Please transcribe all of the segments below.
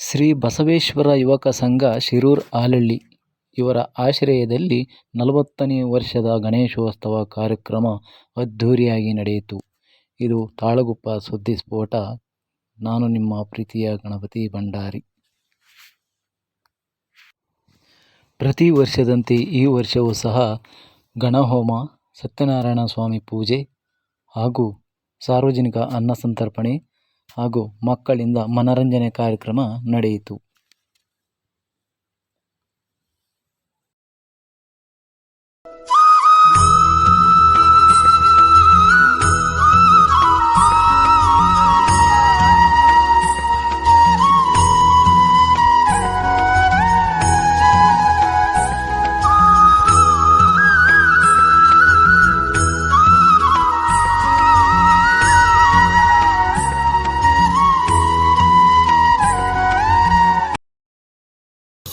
ಶ್ರೀ ಬಸವೇಶ್ವರ ಯುವಕ ಸಂಘ ಶಿರೂರು ಆಲಳ್ಳಿ ಇವರ ಆಶ್ರಯದಲ್ಲಿ ನಲವತ್ತನೇ ವರ್ಷದ ಗಣೇಶೋತ್ಸವ ಕಾರ್ಯಕ್ರಮ ಅದ್ಧೂರಿಯಾಗಿ ನಡೆಯಿತು. ಇದು ತಾಳಗುಪ್ಪ ಸುದ್ದಿ ಸ್ಫೋಟ. ನಾನು ನಿಮ್ಮ ಪ್ರೀತಿಯ ಗಣಪತಿ ಭಂಡಾರಿ. ಪ್ರತಿ ವರ್ಷದಂತೆ ಈ ವರ್ಷವೂ ಸಹ ಗಣಹೋಮ, ಸತ್ಯನಾರಾಯಣ ಸ್ವಾಮಿ ಪೂಜೆ ಹಾಗೂ ಸಾರ್ವಜನಿಕ ಅನ್ನಸಂತರ್ಪಣೆ ಹಾಗೂ ಮಕ್ಕಳಿಂದ ಮನರಂಜನೆ ಕಾರ್ಯಕ್ರಮ ನಡೆಯಿತು.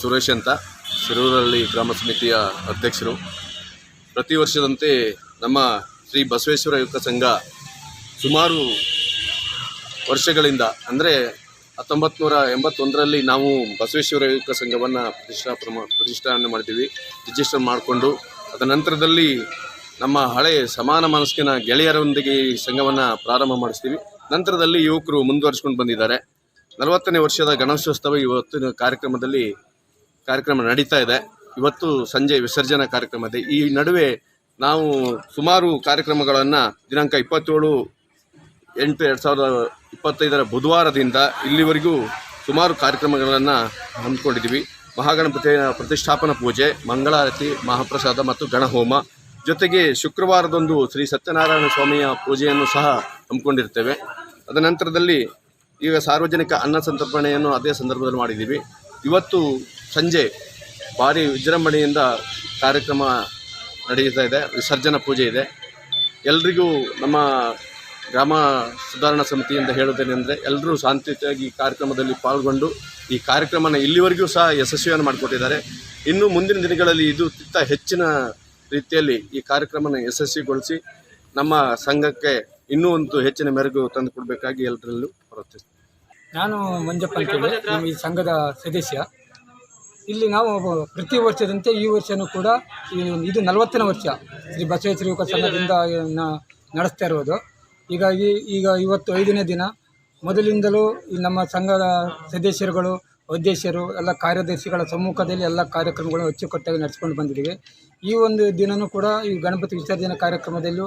ಸುರೇಶ್ ಅಂತ ಶಿರೂರಹಳ್ಳಿ ಗ್ರಾಮ ಸಮಿತಿಯ ಅಧ್ಯಕ್ಷರು. ಪ್ರತಿ ವರ್ಷದಂತೆ ನಮ್ಮ ಶ್ರೀ ಬಸವೇಶ್ವರ ಯುವಕ ಸಂಘ ಸುಮಾರು ವರ್ಷಗಳಿಂದ, ಅಂದರೆ ಹತ್ತೊಂಬತ್ತು ನೂರ ಎಂಬತ್ತೊಂದರಲ್ಲಿ ನಾವು ಬಸವೇಶ್ವರ ಯುವಕ ಸಂಘವನ್ನು ಪ್ರತಿಷ್ಠಾಪನೆ ಪ್ರತಿಷ್ಠಾನ ಮಾಡ್ತೀವಿ ರಿಜಿಸ್ಟರ್ ಮಾಡಿಕೊಂಡು. ಅದರ ನಂತರದಲ್ಲಿ ನಮ್ಮ ಹಳೆ ಸಮಾನ ಮನಸ್ಕಿನ ಗೆಳೆಯರೊಂದಿಗೆ ಈ ಸಂಘವನ್ನು ಪ್ರಾರಂಭ ಮಾಡಿಸ್ತೀವಿ. ನಂತರದಲ್ಲಿ ಯುವಕರು ಮುಂದುವರಿಸ್ಕೊಂಡು ಬಂದಿದ್ದಾರೆ. ನಲವತ್ತನೇ ವರ್ಷದ ಗಣೇಶೋತ್ಸವ ಇವತ್ತಿನ ಕಾರ್ಯಕ್ರಮದಲ್ಲಿ ಕಾರ್ಯಕ್ರಮ ನಡೀತಾ ಇದೆ. ಇವತ್ತು ಸಂಜೆ ವಿಸರ್ಜನಾ ಕಾರ್ಯಕ್ರಮ ಇದೆ. ಈ ನಡುವೆ ನಾವು ಸುಮಾರು ಕಾರ್ಯಕ್ರಮಗಳನ್ನು ದಿನಾಂಕ ಇಪ್ಪತ್ತೇಳು ಎಂಟು ಎರಡು ಸಾವಿರದ ಇಪ್ಪತ್ತೈದರ ಬುಧವಾರದಿಂದ ಇಲ್ಲಿವರೆಗೂ ಸುಮಾರು ಕಾರ್ಯಕ್ರಮಗಳನ್ನು ಹಮ್ಮಿಕೊಂಡಿದ್ದೀವಿ. ಮಹಾಗಣಪತಿಯ ಪ್ರತಿಷ್ಠಾಪನಾ ಪೂಜೆ, ಮಂಗಳಾರತಿ, ಮಹಾಪ್ರಸಾದ ಮತ್ತು ಗಣಹೋಮ ಜೊತೆಗೆ ಶುಕ್ರವಾರದೊಂದು ಶ್ರೀ ಸತ್ಯನಾರಾಯಣ ಸ್ವಾಮಿಯ ಪೂಜೆಯನ್ನು ಸಹ ಹಮ್ಮಿಕೊಂಡಿರ್ತೇವೆ. ಅದ ನಂತರದಲ್ಲಿ ಈಗ ಸಾರ್ವಜನಿಕ ಅನ್ನ ಸಂತರ್ಪಣೆಯನ್ನು ಅದೇ ಸಂದರ್ಭದಲ್ಲಿ ಮಾಡಿದ್ದೀವಿ. ಇವತ್ತು ಸಂಜೆ ಭಾರಿ ವಿಜೃಂಭಣೆಯಿಂದ ಕಾರ್ಯಕ್ರಮ ನಡೆಯುತ್ತಾ ಇದೆ, ವಿಸರ್ಜನಾ ಪೂಜೆ ಇದೆ. ಎಲ್ರಿಗೂ ನಮ್ಮ ಗ್ರಾಮ ಸುಧಾರಣಾ ಸಮಿತಿಯಿಂದ ಹೇಳೋದೇನೆಂದರೆ ಎಲ್ಲರೂ ಶಾಂತಿಯುತವಾಗಿ ಈ ಕಾರ್ಯಕ್ರಮದಲ್ಲಿ ಪಾಲ್ಗೊಂಡು ಈ ಕಾರ್ಯಕ್ರಮನ ಇಲ್ಲಿವರೆಗೂ ಸಹ ಯಶಸ್ವಿಯನ್ನು ಮಾಡಿಕೊಟ್ಟಿದ್ದಾರೆ. ಇನ್ನು ಮುಂದಿನ ದಿನಗಳಲ್ಲಿ ಇದು ತಿತ್ತ ಹೆಚ್ಚಿನ ರೀತಿಯಲ್ಲಿ ಈ ಕಾರ್ಯಕ್ರಮನ ಯಶಸ್ವಿಗೊಳಿಸಿ ನಮ್ಮ ಸಂಘಕ್ಕೆ ಇನ್ನೂ ಒಂದು ಹೆಚ್ಚಿನ ಮೆರುಗು ತಂದು ಕೊಡಬೇಕಾಗಿ ಎಲ್ಲರಲ್ಲೂ ಪ್ರಾರ್ಥಿಸ್ತೀನಿ ನಾನು ಮಂಜಪ್ಪ ಈ ಸಂಘದ ಸದಸ್ಯ. ಇಲ್ಲಿ ನಾವು ಪ್ರತಿ ವರ್ಷದಂತೆ ಈ ವರ್ಷವೂ ಕೂಡ ಇದು ನಲವತ್ತನೇ ವರ್ಷ ಶ್ರೀ ಬಸವೇಶ್ವರ ಸಂಘದಿಂದ ನಡೆಸ್ತಾ ಇರೋದು. ಹೀಗಾಗಿ ಈಗ ಇವತ್ತು ಐದನೇ ದಿನ. ಮೊದಲಿಂದಲೂ ನಮ್ಮ ಸಂಘದ ಸದಸ್ಯರುಗಳು ಅಧ್ಯಕ್ಷರು ಎಲ್ಲ ಕಾರ್ಯದರ್ಶಿಗಳ ಸಮ್ಮುಖದಲ್ಲಿ ಎಲ್ಲ ಕಾರ್ಯಕ್ರಮಗಳು ಅಚ್ಚುಕಟ್ಟಾಗಿ ನಡೆಸ್ಕೊಂಡು ಬಂದಿದ್ದೀವಿ. ಈ ಒಂದು ದಿನವೂ ಕೂಡ ಈ ಗಣಪತಿ ವಿಸರ್ಜನೆ ಕಾರ್ಯಕ್ರಮದಲ್ಲೂ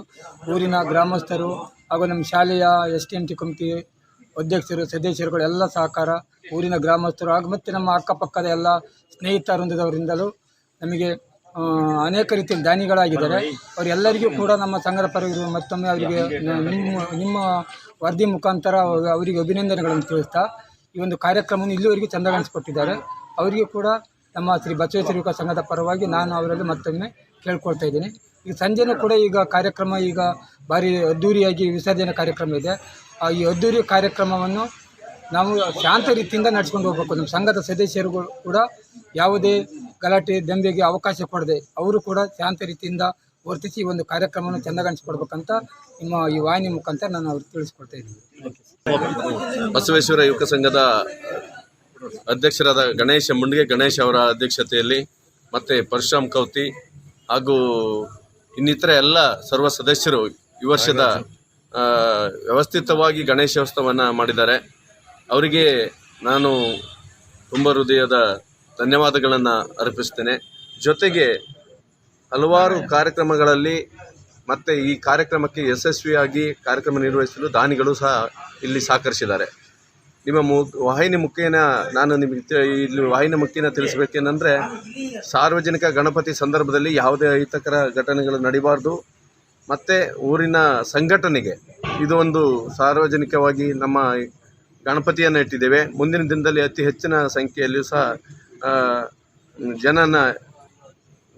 ಊರಿನ ಗ್ರಾಮಸ್ಥರು ಹಾಗೂ ನಮ್ಮ ಶಾಲೆಯ S T M T committee ಅಧ್ಯಕ್ಷರು, ಸದಸ್ಯರುಗಳು, ಎಲ್ಲ ಸಹಕಾರ ಊರಿನ ಗ್ರಾಮಸ್ಥರು ಹಾಗೂ ಮತ್ತು ನಮ್ಮ ಅಕ್ಕಪಕ್ಕದ ಎಲ್ಲ ಸ್ನೇಹಿತ ವೃಂದದವರಿಂದಲೂ ನಮಗೆ ಅನೇಕ ರೀತಿಯಲ್ಲಿ ದಾನಿಗಳಾಗಿದ್ದಾರೆ. ಅವರೆಲ್ಲರಿಗೂ ಕೂಡ ನಮ್ಮ ಸಂಘದ ಪರವಾಗಿ ಮತ್ತೊಮ್ಮೆ ಅವರಿಗೆ ನಿಮ್ಮ ನಿಮ್ಮ ವರದಿ ಮುಖಾಂತರ ಅವರಿಗೆ ಅಭಿನಂದನೆಗಳನ್ನು ತಿಳಿಸ್ತಾ, ಈ ಒಂದು ಕಾರ್ಯಕ್ರಮವನ್ನು ಇಲ್ಲಿವರೆಗೂ ಚೆಂದಗಾಣಿಸ್ಕೊಟ್ಟಿದ್ದಾರೆ. ಅವರಿಗೆ ಕೂಡ ನಮ್ಮ ಶ್ರೀ ಬಸವೇಶ್ವರ ಯುವಕ ಸಂಘದ ಪರವಾಗಿ ನಾನು ಅವರಲ್ಲಿ ಮತ್ತೊಮ್ಮೆ ಕೇಳ್ಕೊಳ್ತಾ ಇದ್ದೀನಿ. ಈಗ ಸಂಜೆನೂ ಕೂಡ ಈಗ ಕಾರ್ಯಕ್ರಮ ಈಗ ಭಾರಿ ಅದ್ಧೂರಿಯಾಗಿ ವಿಸರ್ಜನೆ ಕಾರ್ಯಕ್ರಮ ಇದೆ. ಈ ಅದ್ದೂರಿ ಕಾರ್ಯಕ್ರಮವನ್ನು ನಾವು ಶಾಂತ ರೀತಿಯಿಂದ ನಡೆಸ್ಕೊಂಡು ಹೋಗ್ಬೇಕು. ನಮ್ಮ ಸಂಘದ ಸದಸ್ಯರುಗಳು ಕೂಡ ಯಾವುದೇ ಗಲಾಟೆ ದಂಬೆಗೆ ಅವಕಾಶ ಕೊಡದೆ ಅವರು ಕೂಡ ಶಾಂತ ರೀತಿಯಿಂದ ವರ್ತಿಸಿ ಒಂದು ಕಾರ್ಯಕ್ರಮವನ್ನು ಚೆಂದಗಾಣಿಸ್ಕೊಡ್ಬೇಕಂತ ನಿಮ್ಮ ಈ ವಾಹಿನಿ ಮುಖಾಂತರ ನಾನು ಅವ್ರಿಗೆ ತಿಳಿಸ್ಕೊಡ್ತಾ ಇದ್ದೀನಿ. ಬಸವೇಶ್ವರ ಯುವಕ ಸಂಘದ ಅಧ್ಯಕ್ಷರಾದ ಗಣೇಶ, ಮುಂಡಿಗೆ ಗಣೇಶ್ ಅವರ ಅಧ್ಯಕ್ಷತೆಯಲ್ಲಿ ಮತ್ತು ಪರಶುರಾಮ್ ಕೌತಿ ಹಾಗೂ ಇನ್ನಿತರ ಎಲ್ಲ ಸರ್ವ ಸದಸ್ಯರು ಈ ವರ್ಷದ ವ್ಯವಸ್ಥಿತವಾಗಿ ಗಣೇಶೋತ್ಸವವನ್ನು ಮಾಡಿದ್ದಾರೆ. ಅವರಿಗೆ ನಾನು ತುಂಬ ಹೃದಯದ ಧನ್ಯವಾದಗಳನ್ನು ಅರ್ಪಿಸ್ತೇನೆ. ಜೊತೆಗೆ ಹಲವಾರು ಕಾರ್ಯಕ್ರಮಗಳಲ್ಲಿ ಮತ್ತು ಈ ಕಾರ್ಯಕ್ರಮಕ್ಕೆ ಯಶಸ್ವಿಯಾಗಿ ಕಾರ್ಯಕ್ರಮ ನಿರ್ವಹಿಸಲು ದಾನಿಗಳು ಸಹ ಇಲ್ಲಿ ಸಹಕರಿಸಿದ್ದಾರೆ. ನಿಮ್ಮ ಮು, ವಾಹಿನಿ ಮುಖೇನ ನಾನು ನಿಮಗೆ ಇಲ್ಲಿ ವಾಹಿನಿ ಮುಖೇನ ತಿಳಿಸ್ಬೇಕೇನೆಂದರೆ, ಸಾರ್ವಜನಿಕ ಗಣಪತಿ ಸಂದರ್ಭದಲ್ಲಿ ಯಾವುದೇ ಅಹಿತಕರ ಘಟನೆಗಳು ನಡಿಬಾರ್ದು. ಮತ್ತು ಊರಿನ ಸಂಘಟನೆಗೆ ಇದು ಒಂದು ಸಾರ್ವಜನಿಕವಾಗಿ ನಮ್ಮ ಗಣಪತಿಯನ್ನು ಇಟ್ಟಿದ್ದೇವೆ. ಮುಂದಿನ ದಿನದಲ್ಲಿ ಅತಿ ಹೆಚ್ಚಿನ ಸಂಖ್ಯೆಯಲ್ಲಿಯೂ ಸಹ ಜನನ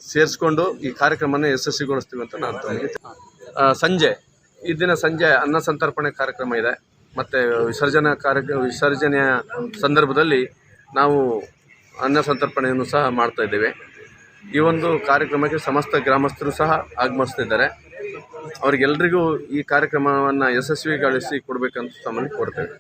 ಸೇರಿಸ್ಕೊಂಡು ಈ ಕಾರ್ಯಕ್ರಮವನ್ನು ಯಶಸ್ವಿಗೊಳಿಸ್ತೀವಿ ಅಂತ ನಾನು ಸಂಜೆ, ಈ ದಿನ ಸಂಜೆ ಅನ್ನ ಸಂತರ್ಪಣೆ ಕಾರ್ಯಕ್ರಮ ಇದೆ. ಮತ್ತು ವಿಸರ್ಜನಾ ಕಾರ್ಯ ವಿಸರ್ಜನೆಯ ಸಂದರ್ಭದಲ್ಲಿ ನಾವು ಅನ್ನ ಸಂತರ್ಪಣೆಯನ್ನು ಸಹ ಮಾಡ್ತಾ ಇದ್ದೇವೆ. ಈ ಒಂದು ಕಾರ್ಯಕ್ರಮಕ್ಕೆ ಸಮಸ್ತ ಗ್ರಾಮಸ್ಥರು ಸಹ ಆಗಮಿಸ್ತಿದ್ದಾರೆ ಅವರಿಗೆಲ್ರಿಗೂ ಈ ಕಾರ್ಯಕ್ರಮವನ್ನು ಯಶಸ್ವಿಗೊಳಿಸಿ ಕೊಡಬೇಕಂತ ತಮ್ಮಲ್ಲಿ ಕೋರ್ತೇವೆ